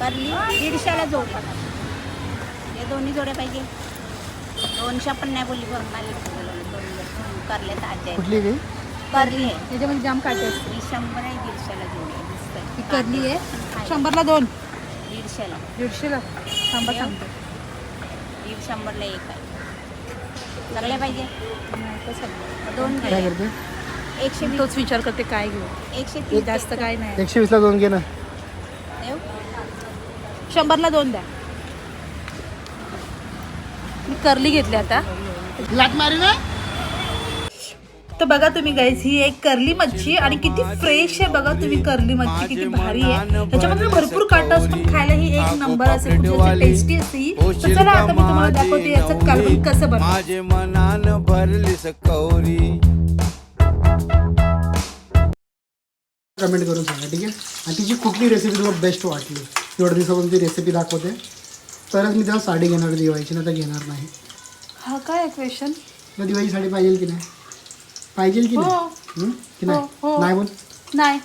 करली. दीडशेला जोड हे दोन्ही जोड्या पाहिजे. दोनशे पण नाही बोलली बघ मला दोन करले तर आज कुठली काही करली आहे. त्याच्यामध्ये जाम काटे असते ही शंभर आहे दीडशेला जोड आहे. दिसतंय. ही करली आहे. शंभरला दोन. दीडशेला. दीडशेला. थांबा सांगते. दीड शंभरला एक आहे. सगळे पाहिजे. नाही, आहे? दोन काय घे. करते? एकशे वीस. तोच विचार करते काय घेऊ? एकशे हे तीस जास्त काय नाही. एकशे वीसला दोन घे ना. शंभरला दोन द्या. मी करली घेतली आता. लाट मारी ना. तर बघा तुम्ही गाईज ही एक करली मच्छी आणि किती फ्रेश आहे बघा तुम्ही करली मच्छी किती भारी आहे. त्याच्यामध्ये भरपूर काटा असतो पण खायला ही एक नंबर असेल खूप टेस्टी असते ही. तर चला आता मी तुम्हाला दाखवते याचं कालवण कसं बनवतं माझे मनान भरलीस कौरी. कमेंट करून सांगा ठीक आहे? आणि तिची कुठली रेसिपी तुम्हाला बेस्ट वाटली? एवढ्या दिवसापासून ती रेसिपी दाखवते तरच मी त्याला साडी घेणार दिवाळीची नाही तर घेणार नाही हा काय क्वेश्चन मग दिवाळी साडी पाहिजे की नाही पाहिजे की नाही हो. हं? की हो, नाही हो. नाही बोल नाही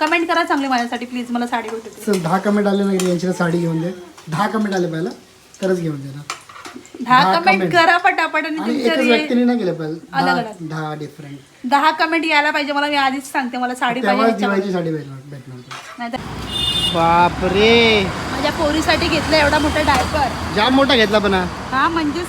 कमेंट करा चांगले माझ्यासाठी प्लीज मला साडी चल दहा कमेंट आले ना की यांची साडी घेऊन दे दहा कमेंट आले पहिला तरच घेऊन देणार दहा दहा कमेंट comment. करा पटापट आणि आणि तुमच्या एकच रे- व्यक्तीने नाही केलं पाहिजे अलग दहा. दहा डिफरंट दहा कमेंट यायला पाहिजे मला मी आधीच सांगते मला साडी पाहिजे तेव्हाच. दिवाळीची साडी भेटणार भेटणार तुला. नाहीतर बापरे. माझ्या पोरीसाठी घेतलं एवढा मोठा डायपर जाम मोठा घेतला पण हा. हा म्हणजेच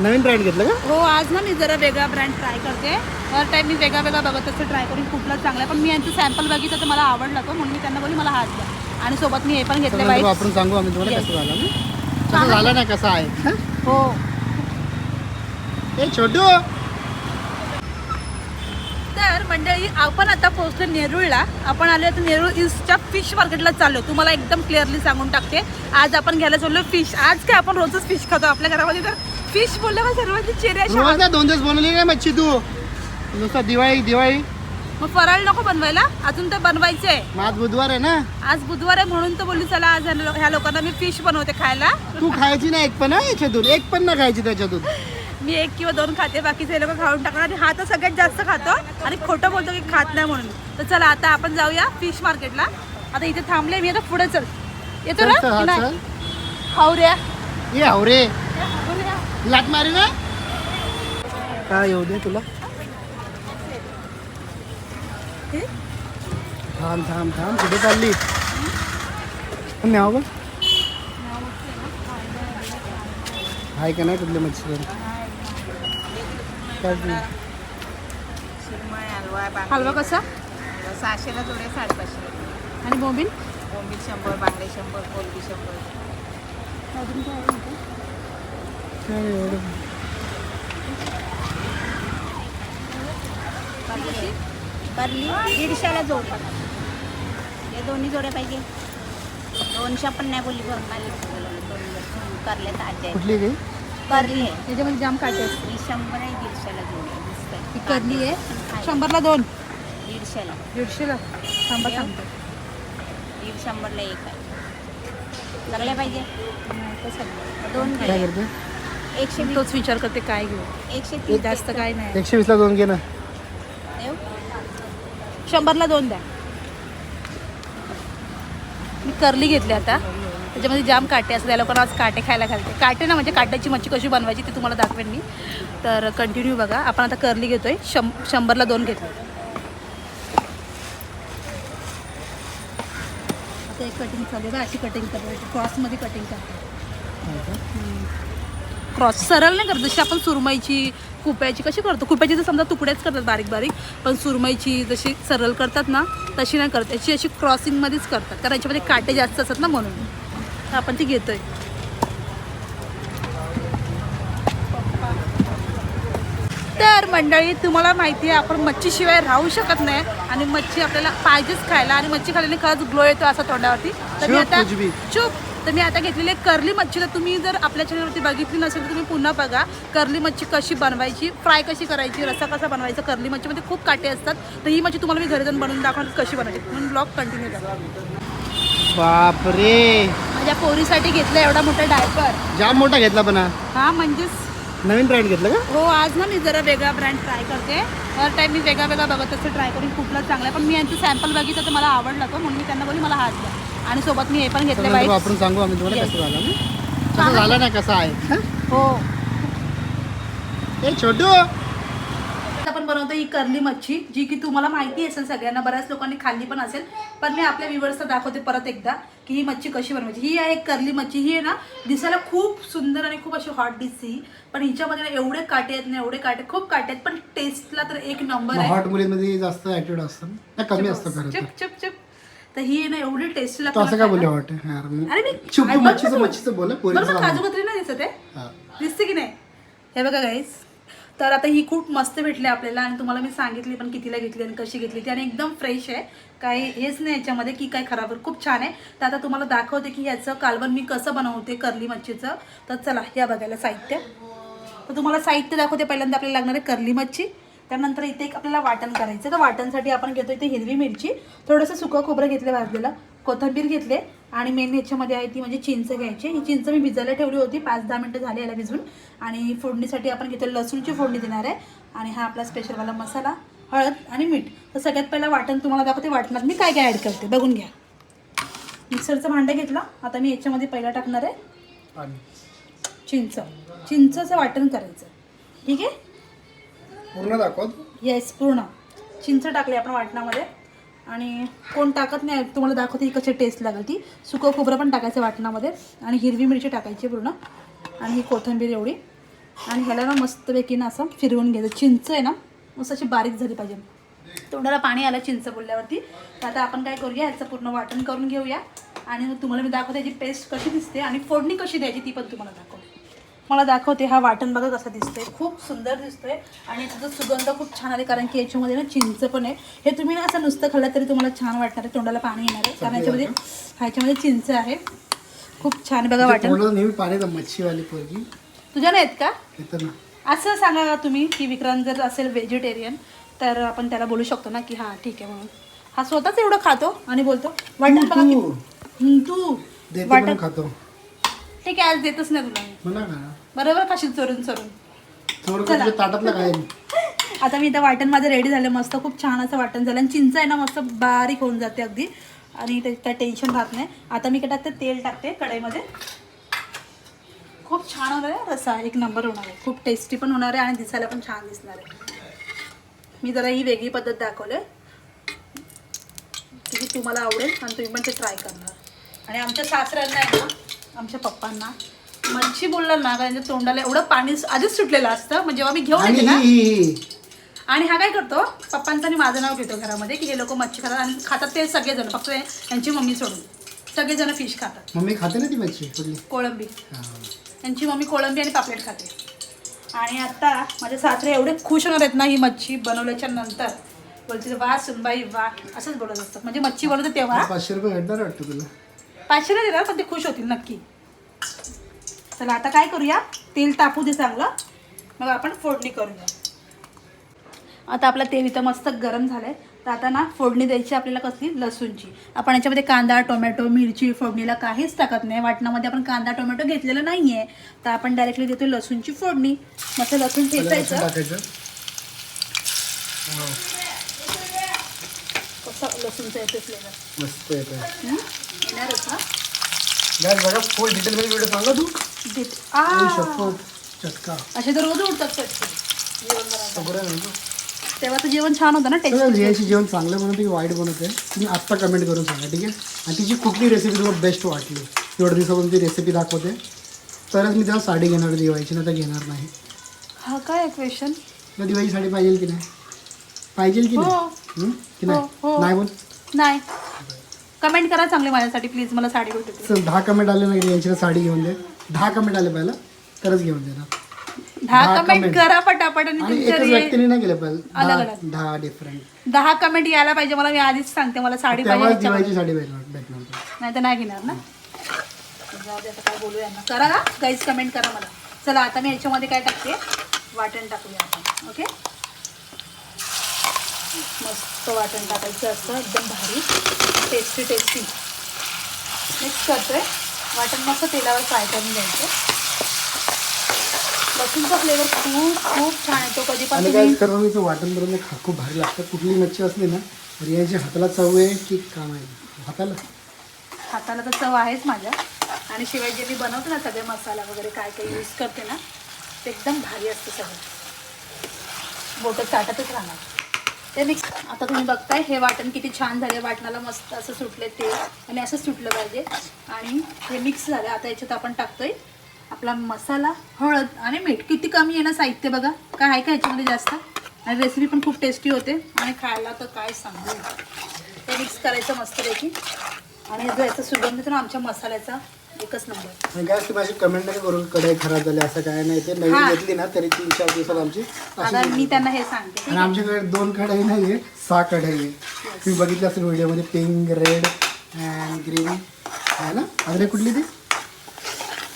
नवीन ब्रँड घेतलं का? हो आज ना मी जरा वेगळा ब्रँड ट्राय करते. हर टाइम मी वेगळा वेगळा बघत असते ट्राय करून कुठला चांगला आहे. पण मी यांचं सॅम्पल बघितलं तर मला आवडला तो म्हणून मी त्यांना बोलली मला हाच द्या. आणि सोबत मी हे पण घेतले सगळं बाईक वापरून सांगू आम्ही तुम्हाला कसं झालं ना कसं झालं ना कसं आहे हं? हो. ए छोटू! मंडळी आपण आता पोहोचलो नेरूळला. आपण आलो आता नेरूळ ईस्टच्या फिश मार्केटला चाललो. तुम्हाला एकदम क्लिअरली सांगून टाकते. आज आपण घ्यायला चाललो फिश आज काय आपण रोजच फिश खातो आपल्या घरामध्ये तर फिश बोलल्यावर सर्वांची ना दोन दिवस बनवली काय मच्छी तू. नुसतं दिवाळी दिवाळी. मग फराळ नको बनवायला. अजून तर बनवायचं आहे मग आज बुधवार आहे ना? आज बुधवार आहे म्हणून तर बोलली चला आज ह्या लोकांना मी फिश बनवते खायला. तू खायची ना एक पण याच्यातून. एक पण ना खायची त्याच्यातून. मी एक किंवा दोन खाते बाकीचे लोक खाऊन टाकणार आणि हा तर सगळ्यात जास्त खातो. आणि खोटं बोलतो की खात नाही म्हणून. तर चला आता आपण जाऊया फिश मार्केटला आता इथे थांबले मी आता पुढे चल. येतो ना? नाही? चल. हावऱ्या. ये हावरे. लाट मारी ना. काय येऊ दे तुला? थांब थांब थांब कुठे चालली? नाव आहे का नाही कुठली मच्छी ते? सुरमई हलवा बांगडे हलवा कसा सहाशेला जोड्या साडेपाचशे आणि बोंबील बोंबील शंभर बांगडे शंभर कोलबी शंभर काय एवढं करली दीडशेला जोड हे दोन्ही जोड्या पाहिजे दोनशे पण नाही बोलली बघ मला दोन करले तर आज कुठली काही करली आहे. त्याच्यामध्ये जाम काटे असते ही शंभर आहे दीडशेला जोड आहे. दिसतंय. ही करली आहे. शंभरला दोन. दीडशेला. दीडशेला. थांबा देऊ? सांगते दीड शंभरला एक आहे. सगळे पाहिजे? नाही? दोन काय. करते? एकशे वीस. तोच विचार करते काय घेऊ? एकशे तीस जास्त काय नाही. एकशे वीसला दोन घे ना. देऊ शंभरला दोन द्या. मी करली घेतली आता. त्याच्यामध्ये जाम काटे असतात. त्या लोकांना आज काटे खायला घालते. काटे ना म्हणजे काट्याची मच्छी कशी बनवायची ती तुम्हाला दाखवेन मी. तर कंटिन्यू बघा. आपण आता करली घेतोय. शं शंभरला दोन घेतो आता एक कटिंग चालू आहे अशी कटिंग करायची क्रॉसमध्ये कटिंग करते. क्रॉस सरळ नाही करत. जशी आपण सुरमईची कुप्याची कशी करतो? कुप्याची तर समजा तुकड्याच करतात बारीक बारीक. पण सुरमईची जशी सरळ करतात ना तशी नाही करत. याची अशी क्रॉसिंगमध्येच करतात. कारण याच्यामध्ये काटे जास्त असतात ना म्हणून. तर आपण ती घेतोय. तर मंडळी तुम्हाला माहिती आहे आपण मच्छीशिवाय राहू शकत नाही आणि मच्छी आपल्याला पाहिजेच खायला आणि मच्छी खाल्ल्याने खरंच ग्लो येतो असा तोंडावरती. तर मी आता. चूप तर मी आता घेतलेली आहे करली मच्छी. तर तुम्ही जर आपल्या चॅनलवरती बघितली नसेल तर तुम्ही पुन्हा बघा करली मच्छी कशी बनवायची फ्राय कशी करायची रस्सा कसा बनवायचा करली मच्छीमध्ये खूप काटे असतात. तर ही मच्छी तुम्हाला मी घरी जाऊन बनवून दाखवणार कशी बनवायची. म्हणून ब्लॉग कंटिन्यू करा. बापरे! माझ्या पोरीसाठी घेतलं एवढा मोठा डायपर जाम मोठा घेतला पण हा. हा म्हणजेच नवीन ब्रँड घेतलं का? हो आज ना मी जरा वेगळा ब्रँड ट्राय करते. हर टाइम मी वेगळा वेगळा बघत असते ट्राय करून कुठला चांगला पण मी यांचं सॅम्पल बघितलं तर मला आवडला तो म्हणून मी त्यांना बोलली मला हाच द्या. आणि सोबत मी हे पण घेतले बाईक वापरून सांगू आम्ही तुम्हाला Yes. कसं झालं ना कसं झालं नाही कसं आहे हं? हो. छोटू! बनवतो ही करली मच्छी जी की तुम्हाला माहिती असेल सगळ्यांना बऱ्याच लोकांनी खाल्ली पण असेल. पण मी आपल्या व्ह्युअर्सला दाखवते परत एकदा की ही मच्छी कशी बनवायची. ही आहे करली मच्छी. ही आहे ना दिसायला खूप सुंदर आणि खूप अशी हॉट दिसते. ही पण हिच्यामध्ये ना एवढे काटे आहेत ना एवढे काटे खूप काटे आहेत. पण टेस्टला तर एक नंबर आहे. हॉट मुलीमध्ये जास्त ऍटिट्यूड असतं कमी असतं चुप चुप चुप. तर ही आहे ना एवढी टेस्टी तो असं काय बोलले यार अरे मी. काजू कतरी नाही दिसत आहे. दिसते की नाही? हे बघा गाईस तर आता ही खूप मस्त भेटली आपल्याला आणि तुम्हाला मी सांगितली पण कितीला घेतली आणि कशी घेतली ती आणि एकदम फ्रेश आहे. काही हेच नाही याच्यामध्ये की काय खराब आहे. खूप छान आहे. तर आता तुम्हाला दाखवते की याचं कालवण मी कसं बनवते करली मच्छीचं. तर चला या बघायला साहित्य. तर तुम्हाला साहित्य दाखवते. पहिल्यांदा आपल्याला लागणार आहे करली मच्छी. त्यानंतर इथे एक आपल्याला वाटण करायचं तर वाटणसाठी आपण घेतो इथे हिरवी मिरची. थोडंसं सुकं खोबरं घेतलं भाजलेलं. कोथिंबीर घेतले. आणि मेन याच्यामध्ये आहे ती म्हणजे चिंच घ्यायची. ही चिंच मी भिजायला ठेवली होती. पाच दहा मिनटं झाली याला भिजून. आणि फोडणीसाठी आपण घेतो लसूणची फोडणी देणार आहे. आणि हा आपला स्पेशलवाला मसाला हळद आणि मीठ. तर सगळ्यात पहिला वाटण तुम्हाला दाखवते. वाटणात मी काय काय ॲड करते? बघून घ्या. मिक्सरचं भांडं घेतलं. आता मी याच्यामध्ये पहिला टाकणार आहे. चिंच. चिंचचं वाटण करायचं. ठीक आहे? पूर्ण दाखव येस पूर्ण. चिंच टाकली आपण वाटणामध्ये. आणि कोण टाकत नाही तुम्हाला दाखवते ही कशी टेस्ट लागेल ती. सुकं खोबरं पण टाकायचं वाटणामध्ये आणि हिरवी मिरची टाकायची पूर्ण. आणि ही कोथिंबीर एवढी. आणि ह्याला ना मस्तपैकी ना असं फिरवून घ्यायचं. चिंच आहे ना मस्त अशी बारीक झाली पाहिजे. तोंडाला पाणी आलं चिंच बोलल्यावरती. तर आता आपण काय करूया याचं पूर्ण वाटण करून घेऊया. आणि तुम्हाला मी दाखवते याची पेस्ट कशी दिसते आणि फोडणी कशी द्यायची ती पण तुम्हाला दाखवते. मला दाखवते हा वाटण बघा कसा दिसतोय. खूप सुंदर दिसतोय आणि याचा सुगंध खूप छान आले कारण की याच्यामध्ये ना चिंच पण आहे. हे तुम्ही ना असं नुसतं खाल्लं तरी तुम्हाला छान वाटणार आहे तोंडाला पाणी येणार आहे. कारण याच्यामध्ये ह्याच्यामध्ये चिंच आहे. खूप छान आहे बघा वाटण. तोंडाला नेहमी पाणी मच्छीवाली पोरगी. तुझ्या नाहीत का? असं सांगा तुम्ही की विक्रांत जर असेल व्हेजिटेरियन तर आपण त्याला बोलू शकतो ना की हां ठीक आहे म्हणून. हा स्वतःच एवढं खातो आणि बोलतो वाटण बघा तू. वाटण. खातो. ठीक आहे आज देतच नाही तुला मी. का? बरोबर खाशील चोरून चोरून? थोडं तुझ्या ताटातलं काय? आता मी इथं वाटण माझं रेडी झालं. मस्त खूप छान असं वाटण झालं. आणि चिंच आहे ना मस्त बारीक होऊन जाते अगदी. आणि ते काय टेन्शन राहत नाही. आता मी काय टाकते तेल टाकते कढईमध्ये. खूप छान होणार आहे. रसा एक नंबर होणार आहे. खूप टेस्टी पण होणार आहे आणि दिसायला पण छान दिसणार आहे. मी जरा ही वेगळी पद्धत दाखवले. की तुम्हाला आवडेल आणि तुम्ही पण ते ट्राय करणार. आणि आमच्या सासऱ्यांना आहे ना आमच्या पप्पांना. मच्छी बोललं ना त्यांच्या तोंडाला एवढं पाणी आधीच सुटलेलं असतं मग जेव्हा मी घेऊन येते ना. आणि हा काय करतो पप्पांचं आणि माझं नाव घेतो घरामध्ये की हे लोक मच्छी खातात आणि खातात ते सगळेजण फक्त यांची मम्मी सोडून. सगळेजण फिश खातात. मम्मी खाते ना ती मच्छी कोळंबी. हा. यांची मम्मी कोळंबी आणि पापलेट खाते. आणि आता माझे सासरे एवढे खुश होणार आहेत ना ही मच्छी बनवल्याच्या नंतर. बोलते वा सुनबाई वा. असंच बोलत असतात. म्हणजे मच्छी बनवते तेव्हा. पाचशे रुपये भेटणार वाटतं तुला? पाचशे नाही देणार पण ते खुश होतील नक्की. चला आता काय करूया? तेल तापू दे चांगलं. मग आपण फोडणी करूया. आता आपलं तेल इथं मस्त गरम झालंय. तर आता ना फोडणी द्यायची आपल्याला कसली? लसूणची. आपण याच्यामध्ये कांदा टोमॅटो मिरची फोडणीला काहीच टाकत नाही. वाटणामध्ये आपण कांदा टोमॅटो घेतलेला नाही आहे तर आपण डायरेक्टली देतो लसूणची फोडणी. मस्त लसूण ठेचायचं. टाकायचं वाव, कसं लसूणचं फ्लेवर मस्त येतं येणारच ना गॅस बघा फुल डिटेल व्हिडिओ सांगा तू। देत आ! शपथ चटका। असे तर रोज उठतात चटके जेवण बनवताना. सगळं आहे ना. तेव्हा तर जेवण छान होतं ना टेस्ट रियाची जेवण चांगलं बनवते की वाईट बनवते तुम्ही आत्ता कमेंट करून सांगा ठीक आहे आणि तिची कुठली रेसिपी तुम्हाला बेस्ट वाटली एवढ्या दिवसापासून ती रेसिपी दाखवते तरच मी तेव्हा साडी घेणार दिवाळीची नाही तर घेणार नाही। हा काय क्वेश्चन दिवाळी साडी पाहिजे की नाही पाहिजे की नाही? हो. हं? की हो, नाही? हो. नाही बोल. नाही. कमेंट करा चांगले माझ्यासाठी प्लीज. मला साडी भेटते चल दहा कमेंट आले ना यांची साडी घेऊन दे. दहा कमेंट आले पहिला तरच घेऊन दे ना दहा दहा कमेंट comment. करा पटापट आणि आणि तुमच्या एकच रे- व्यक्तीने नाही केलं पाहिजे अलग दहा अलग. दहा डिफरंट दहा कमेंट यायला पाहिजे मला मी आधीच सांगते मला साडी तेव्हाच पाहिजे दिवाळीची साडी भेटणार भेटणार. तुला. नाही तर नाही घेणार ना? जाऊ दे आता काय बोलू यांना. करा ना गाईज कमेंट करा मला. चला आता मी याच्यामध्ये काय टाकते? वाटण टाकूया आपण ओके? मस्त वाटण टाकायचं असतं एकदम भारी. टेस्टी टेस्टी मिक्स करतोय. वाटण मस्त तेलावर फ्राय करून घ्यायचं. लसूणचा फ्लेवर खूप खूप छान येतो. कधी पण आणि तुम्ही काय मी वाटण बरोबर खा खूप भारी लागतं. कुठली मच्छी असली ना रियाची हाताला चव आहे की काम आहे. हाताला? हाताला तर चव आहेच माझ्या. आणि शिवाय जे मी बनवते ना सगळे मसाला वगैरे काय काय यूज करते ना ते एकदम भारी असतं सगळं. बोटं चाटतच राहणार. ते मिक्स आता तुम्ही बघताय हे वाटण किती छान झाले. वाटणाला मस्त असं सुटले ते. आणि असं सुटलं पाहिजे. आणि हे मिक्स झालं. आता याच्यात आपण टाकतोय आपला मसाला हळद आणि मीठ. किती कमी आहे ना साहित्य बघा. काय आहे का ह्याच्यामध्ये जास्त? आणि रेसिपी पण खूप टेस्टी होते. आणि खायला तर काय सांगू? ते मिक्स करायचं मस्तपैकी. आणि जो याचा सुगंध तर आमच्या मसाल्याचा. एकच नंबर. आणि काय असते माझी कमेंट नाही करून कढई खराब झाली असं काय नाही. ते नवीन हा. घेतली ना तरी तीन चार दिवसात आमची आता. मी त्यांना हे सांगते ठीक आणि आहे? आमच्याकडे दोन कढई नाही आहे सहा कढई आहे. तुम्ही बघितलं असेल व्हिडिओमध्ये पिंक रेड अँड ग्रीन आहे ना? अजून कुठली ती?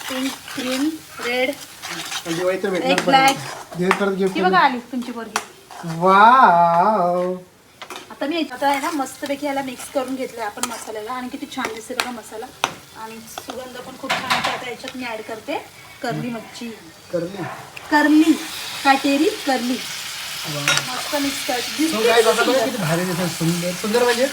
पिंक ग्रीन रेड दिवाळी तर एक भेटणार black. पण दिवाळी परत गिफ्ट बघा आली तुमची पोरगी. वाव आता मी याच्यात आहे ना मस्तपैकी याला मिक्स करून घेतलं आपण मसाल्याला. आणि किती छान दिसते बघा मसाला. आणि सुगंध पण खूप छान येतो आता याच्यात मी ॲड करते करली मच्छी. करली करली काटेरी करली. मस्त मिक्स करते So दिसते guys, आता बघा सुंदर. किती भारी दिसत सुंदर सुंदर म्हणजे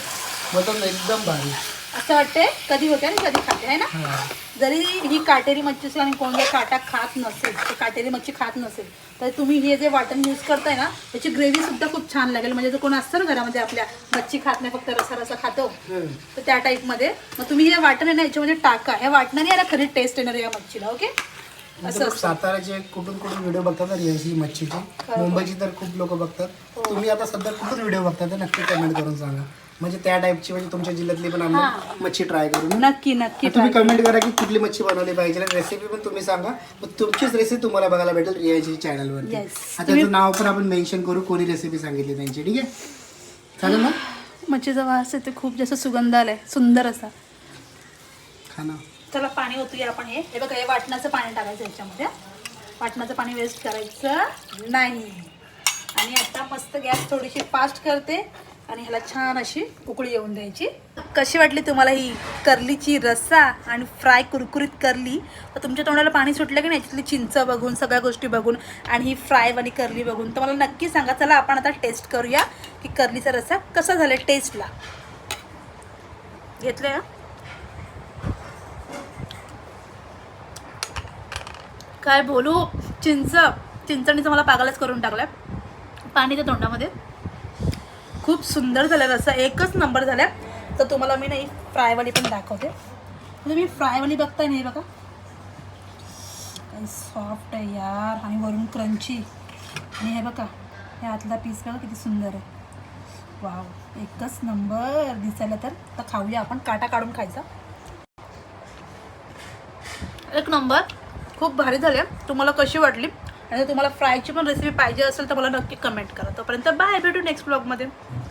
बोलतात ना एकदम भारी. असं वाटते कधी होते आणि कधी खाते आहे ना? हा. जरी ही काटेरी मच्छी असेल आणि कोण जर काटा खात नसेल काटेरी मच्छी खात नसेल तर तुम्ही हे जे वाटण यूज करताय ना त्याची ग्रेव्ही सुद्धा खूप छान लागेल. म्हणजे जर कोण असतं ना घरामध्ये आपल्या मच्छी खात नाही फक्त रसा रसा खातो. तर त्या टाईपमध्ये मग तुम्ही हे वाटण आहे ना याच्यामध्ये टाका. ह्या वाटणाने याला खरी टेस्ट येणार या मच्छीला ओके असं साताराचे कुठून कुठून व्हिडिओ बघतात मच्छीचे? मुंबईची तर खूप लोक बघतात. तुम्ही आता सध्या कुठून व्हिडिओ बघतात नक्की कमेंट करून सांगा. म्हणजे त्या टाईपची म्हणजे तुमच्या जिल्ह्यातली पण आम्ही मच्छी ट्राय करू. नक्की नक्की तुम्ही कमेंट करा. की कुठली मच्छी बनवली पाहिजे रेसिपी पण तुम्ही सांगा. मग तुमचीच रेसिपी तुम्हाला बघायला भेटेल रियाची चॅनलवर Yes. आता त्याचं नाव पण आपण मेन्शन करू कोणी रेसिपी सांगितली त्यांची ठीक आहे? चालेल ना? मच्छीचा वास आहे ते खूप जास्त सुगंध आलाय सुंदर असा खाना चला पाणी ओतूया आपण हे. हे बघा हे वाटणाचं पाणी टाकायचं याच्यामध्ये. वाटणाचं पाणी वेस्ट करायचं नाही. आणि आता मस्त गॅस थोडीशी फास्ट करते. आणि ह्याला छान अशी उकळी येऊन द्यायची. कशी वाटली तुम्हाला ही करलीची रस्सा आणि फ्राय कुरकुरीत करली? तर तुमच्या तोंडाला पाणी सुटलं की नाही? याच्यातली चिंच बघून सगळ्या गोष्टी बघून आणि ही फ्रायवाली करली बघून. तर मला नक्की सांगा चला आपण आता टेस्ट करूया की करलीचा रस्सा कसा झाला टेस्टला घेतलं काय बोलू? चिंच. चिंचणीचं मला पागलच करून टाकलाय. पाणी त्या तोंडामध्ये. खूप सुंदर झालं रस्सा एकच नंबर झाल्या तर तुम्हाला मी नाही फ्रायवाली पण दाखवते. म्हणजे तुम्ही फ्रायवाली बघताय नाही बघा. सॉफ्ट आहे यार. आणि वरून क्रंची आणि हे बघा. हे आतला पीस बघा किती सुंदर आहे. वाव एकच नंबर दिसायला तर. तर खाऊया आपण. काटा काढून खायचा. एक नंबर खूप भारी झाले. तुम्हाला कशी वाटली? आणि जर तुम्हाला फ्रायची पण रेसिपी पाहिजे असेल तर मला नक्की कमेंट करा. तोपर्यंत बाय भेटू नेक्स्ट ब्लॉगमध्ये